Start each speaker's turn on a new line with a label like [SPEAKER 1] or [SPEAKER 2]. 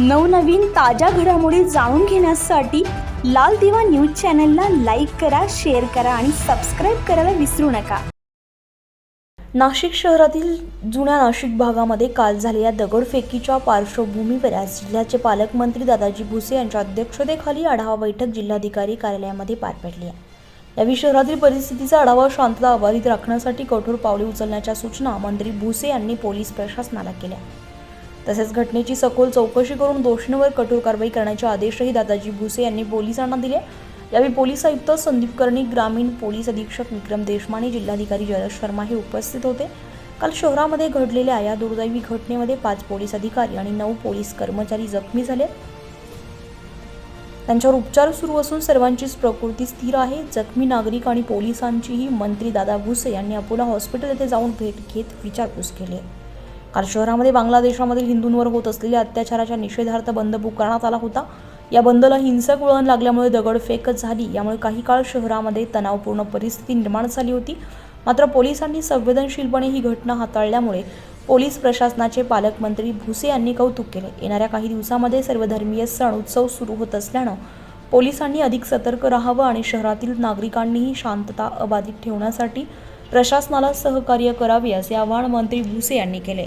[SPEAKER 1] नवनवीन ताज्या घडामोडी जाणून घेण्यासाठी लाल दिवा न्यूज चॅनलला लाईक करा शेअर करा आणि सबस्क्राईब करायला विसरू नका.
[SPEAKER 2] नाशिक शहरातील जुन्या नाशिक भागामध्ये काल झालेल्या दगडफेकीच्या पार्श्वभूमीवर आज जिल्ह्याचे पालकमंत्री दादाजी भुसे यांच्या अध्यक्षतेखाली आढावा बैठक जिल्हाधिकारी कार्यालयामध्ये पार पडली आहे. यावेळी शहरातील परिस्थितीचा आढावा शांतता अबाधित राखण्यासाठी कठोर पावले उचलण्याच्या सूचना मंत्री भुसे यांनी पोलीस प्रशासनाला केल्या. तसेच घटनेची सखोल चौकशी करून दोषींवर कठोर कारवाई करण्याचे आदेशही दादाजी भुसे यांनी पोलिसांना दिले. यावेळी पोलीस आयुक्त संदीप कर्णी ग्रामीण पोलीस अधीक्षक विक्रम देशमाने जिल्हाधिकारी जयश शर्मा हे उपस्थित होते. काल शहरामध्ये घडलेल्या या दुर्दैवी घटनेमध्ये पाच पोलीस अधिकारी आणि नऊ पोलीस कर्मचारी जखमी झाले. त्यांच्यावर उपचार सुरू असून सर्वांचीच प्रकृती स्थिर आहे. जखमी नागरिक आणि पोलिसांचीही मंत्री दादा भुसे यांनी अपोला हॉस्पिटल येथे जाऊन भेट घेत विचारपूस केली आहे. काल शहरामध्ये बांगलादेशामधील हिंदूंवर होत असलेल्या अत्याचाराच्या निषेधार्थ बंद पुकारण्यात आला होता. या बंदला हिंसक वळण लागल्यामुळे दगडफेकच झाली. यामुळे काही काळ शहरामध्ये तणावपूर्ण परिस्थिती निर्माण झाली होती. मात्र पोलिसांनी संवेदनशीलपणे ही घटना हाताळल्यामुळे पोलीस प्रशासनाचे पालकमंत्री भुसे यांनी कौतुक केले. येणाऱ्या काही दिवसामध्ये सर्वधर्मीय सण उत्सव सुरू होत असल्यानं पोलिसांनी अधिक सतर्क राहावं आणि शहरातील नागरिकांनीही शांतता अबाधित ठेवण्यासाठी प्रशासनाला सहकार्य करावे असे आवाहन मंत्री भुसे यांनी केले.